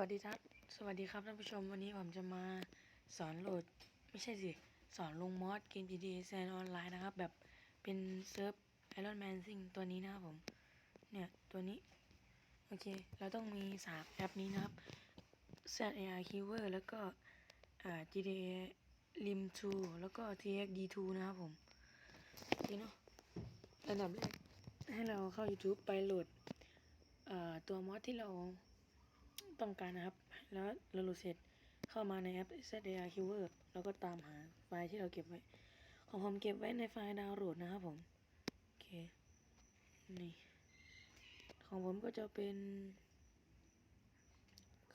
วัสดีครับสวัสดีครับท่านผู้ชมวันนี้ผมจะมาสอนโหลดไม่ใช่สิสอนลงมอดเกม GTA San ออนไลน์นะครับ แบบเป็นเซิร์ฟ Iron Man Sing ตัวนี้นะครับผม เนี่ยตัวนี้ โอเค เราต้องมีสามแอปนี้นะครับ ZAR Keyword แล้วก็ GTA Lim 2 แล้วก็ TXD2 นะครับผมโอเคเนาะอันดับแรกให้เราเข้า YouTube ไปโหลดตัวมอดที่เรา ต้องการนะครับ แล้วเราโหลดเสร็จเข้ามาในแอป ZAR Keyword แล้วก็ตามหาไฟล์ที่เราเก็บไว้ ของผมเก็บไว้ในไฟล์ดาวน์โหลดนะครับผม โอเค นี่ ของผมก็จะเป็น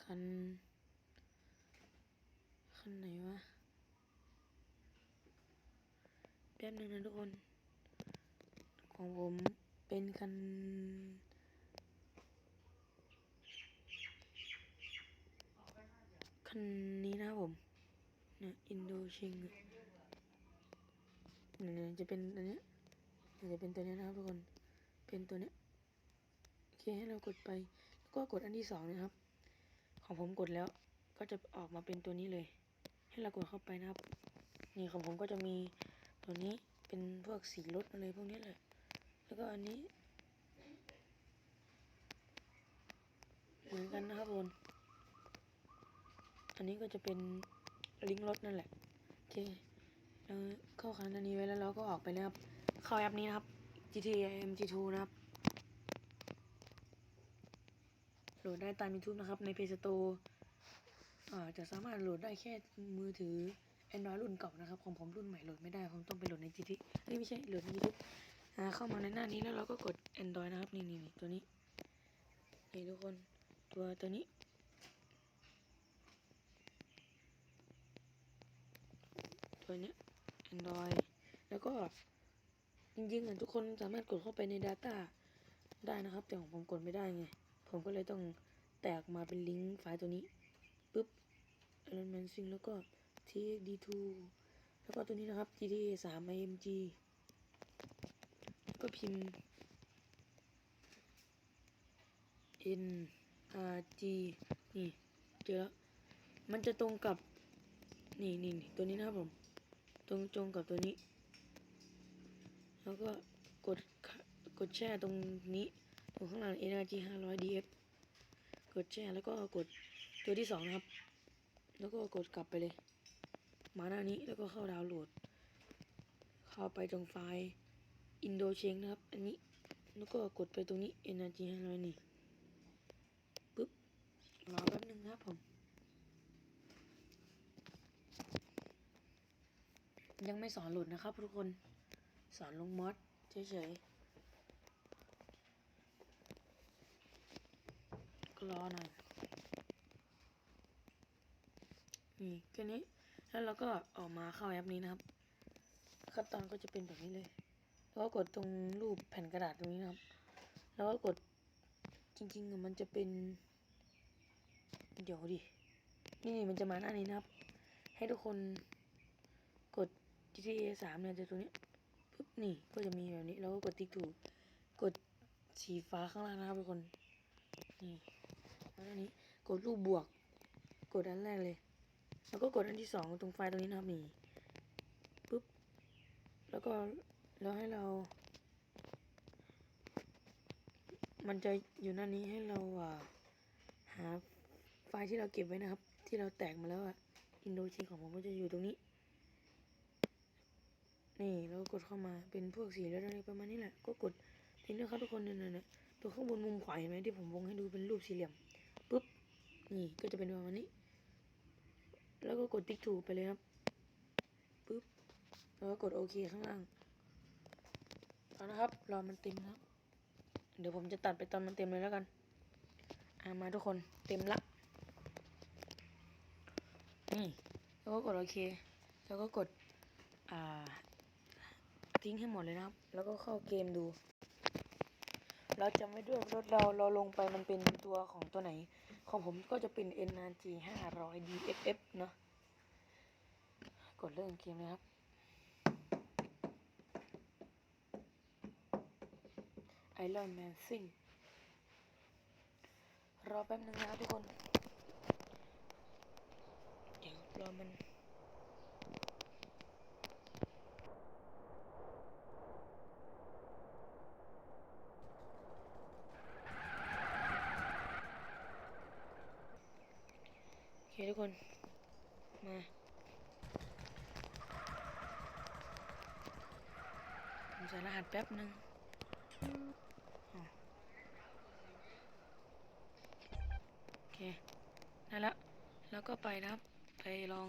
คัน คันไหนวะ แป๊บนึงนะทุกคน ของผมเป็นคัน คันนี้นะผมเนี่ยอินโดชิงเนี่ยจะเป็นอันเนี้ยเนี่ยจะเป็นตัวเนี้ยนะครับทุกคนเป็นตัวเนี้ยโอเคให้เรากดไปแล้วก็กดอันที่สองนะครับ ของผมกดแล้วก็จะออกมาเป็นตัวนี้เลย ให้เรากดเข้าไปนะครับ นี่ของผมก็จะมีตัวนี้เป็นพวกสีรถอะไรพวกนี้แหละแล้วก็อันนี้ เหมือนกันนะครับทุกคน อันนี้ก็จะเป็นลิงก์รถนั่นแหละโอเคเราเข้าคันอันนี้ไว้แล้วเราก็ออกไปนะครับ เข้าแอปนี้นะครับ GTA MG2 นะครับโหลดได้ตาม YouTube นะครับ ใน Play Store อ่าจะสามารถโหลดได้แค่มือถือ Android รุ่นเก่านะครับ ของผมรุ่นใหม่โหลดไม่ได้ผมต้องไปโหลดใน GT เอ้ยไม่ใช่โหลดใน YouTube อ่าเข้ามาในหน้านี้แล้วเราก็กด Android นะครับ นี่นี่นี่ตัวนี้นี่ทุกคนตัวตัวนี้ ตัวเนี้ย Android แล้วก็จริงๆอะทุกคนสามารถกดเข้าไปใน Data ได้นะครับ แต่ของผมกดไม่ได้ไง ผมก็เลยต้องแตกมาเป็นลิงก์ไฟล์ตัวนี้ปุ๊บ Iron Man Sing แล้วก็ TXD2 แล้วก็ตัวนี้นะครับ GTA 3 IMG ก็พิมพ์ N R G นี่ เจอแล้ว มันจะตรงกับ นี่นี่นี่ตัวนี้นะครับผม ตรงตรงกับตัวนี้ แล้วก็กดกดแช่ตรงนี้ ตรงข้างหลัง Energy 500 DF กดแช่แล้วก็กดตัวที่สองนะครับ แล้วก็กดกลับไปเลย มาหน้านี้แล้วก็เข้าดาวน์โหลด เข้าไปตรงไฟล์ Indo c h a n g นะครับ อันนี้แล้วก็กดไปตรงนี้ Energy 500 นี่ปึ๊บรอแป๊บนึงนะครับผม ยังไม่สอนหลุดนะครับทุกคนสอนลงมอดเฉยๆก็รอหน่อยนี่แค่นี้ แล้วเราก็ออกมาเข้าแอปนี้นะครับขั้นตอนก็จะเป็นแบบนี้เลย แล้วก็กดตรงรูปแผ่นกระดาษตรงนี้นะครับ แล้วก็กดจริงๆมันจะเป็น เดี๋ยวดิ นี่มันจะมาหน้านี้นะครับ ให้ทุกคน GTA 3เนี่ยจะตรงนี้ปุ๊บนี่ก็จะมีแบบนี้แล้วก็กดติ๊กถูกกดสีฟ้าข้างล่างนะครับทุกคนนี่แล้วอันนี้กดรูปบวก กดอันแรกเลย แล้วก็กดอันที่สองตรงไฟล์ตรงนี้นะครับนี่ปุ๊บแล้วก็แล้วให้เรา มันจะอยู่หน้านี้ให้เราอ่าหาไฟล์ที่เราเก็บไว้นะครับ ที่เราแตกมาแล้วอะอินโดชิงของผมก็จะอยู่ตรงนี้ นี่แล้วกดเข้ามาเป็นพวกสีแล้วอะไรประมาณนี้แหละ ก็กดทีนี้ครับทุกคนเนี่ยนี่ยตัวข้างบนมุมขวาเห็นไหมที่ผมวงให้ดูเป็นรูปสี่เหลี่ยมปุ๊บนี่ก็จะเป็นประมาณนี้ แล้วก็กดติ๊กถูกไปเลยครับปุ๊บแล้วก็กดโอเคข้างล่างเอานะครับรอมันเต็มครับเดี๋ยวผมจะตัดไปตอนมันเต็มเลยแล้วกันอามาทุกคนเต็มละนี่แล้วก็กดโอเค แล้วก็กดอ่า ทิ้งให้หมดเลยนะครับ แล้วก็เข้าเกมดู เราจำไว้ด้วยรถเราเราลงไปมันเป็นตัวของตัวไหน ของผมก็จะเป็น NRG 500 DFF เนอะกดเริ่มเกมเลยครับ Iron Man Sing รอแป๊บนึงนะครับทุกคน เดี๋ยวรอมัน ทุกคน มาผมใส่รหัสแป๊บนึงโอเค ได้แล้ว แล้วก็ไปนะครับ ไปลอง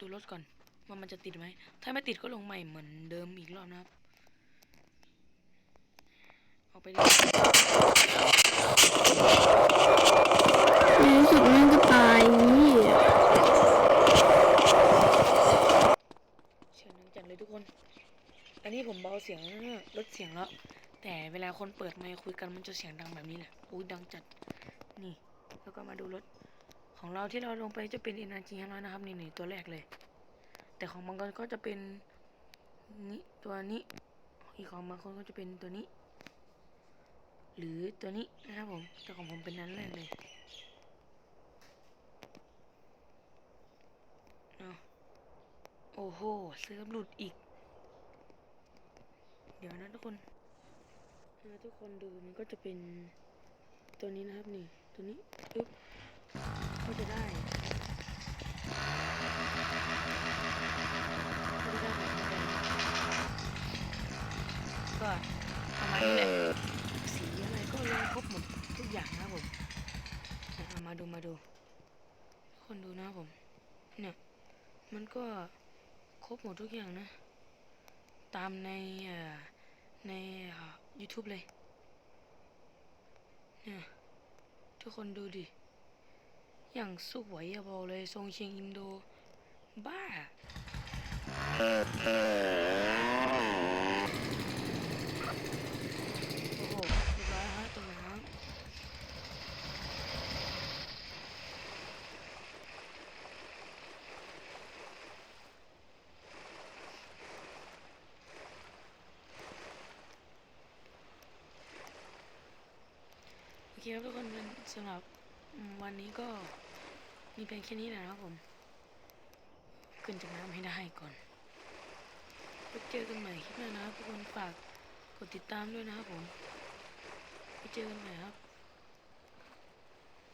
ดูรถก่อน ว่ามันจะติดไหม ถ้าไม่ติดก็ลงใหม่เหมือนเดิมอีกรอบนะครับ เอาไปดิในที่สุดแม่งก็ตายนี่ เสียงดังจัดเลยทุกคน อั นี้ผมเบาเสียงลดเสียงแล้ว แต่เวลาคนเปิดไมค์คุยกันมันจะเสียงดังแบบนี้แหละอุ้ยดังจัด นี่ แล้วก็มาดูรถ ของเราที่เราลงไปจะเป็น NRG 500นะครับนี่นี่ตัวแรกเลย แต่ของบางคนก็จะเป็นนี่ตัวนี้ อีกของบางคนก็จะเป็นตัวนี้ หรือตัวนี้นะครับผม แต่ของผมเป็นนั้นแรกเลยเอาโอ้โหเซิร์ฟหลุดอีก ดี๋ยวนะทุกคนถ้าทุกคนดูมันก็จะเป็นตัวนี้นะครับนี่ ตัวนี้ปึ๊บก็จะได้ก็จะได้แบบนี้ก็ประมาณนี้แหละสีอะไรก็ลงครบหมดทุกอย่างนะผมเอามาดูมาดู คนดูนะผม เนี่ย มันก็ครบหมดทุกอย่างนะ ตามในอ่อ ใน YouTube เลย เนี่ย ทุกคนดูดิ อย่างสวยอะบอกเลย ทรงเชียงอินโด บ้า โอ้โห เรียบร้อยฮะตรงนั้นโอ เคครับทุกคนสำหรับวันนี้ก็มีเพียงแค่นี้แหละนะครับผม ขึ้นจากน้ำให้ได้ก่อนไปเจอกันใหม่คลิปหน้านะครับทุกคนฝากกดติดตามด้วยนะครับผมไปเจอกันใหม่ครับ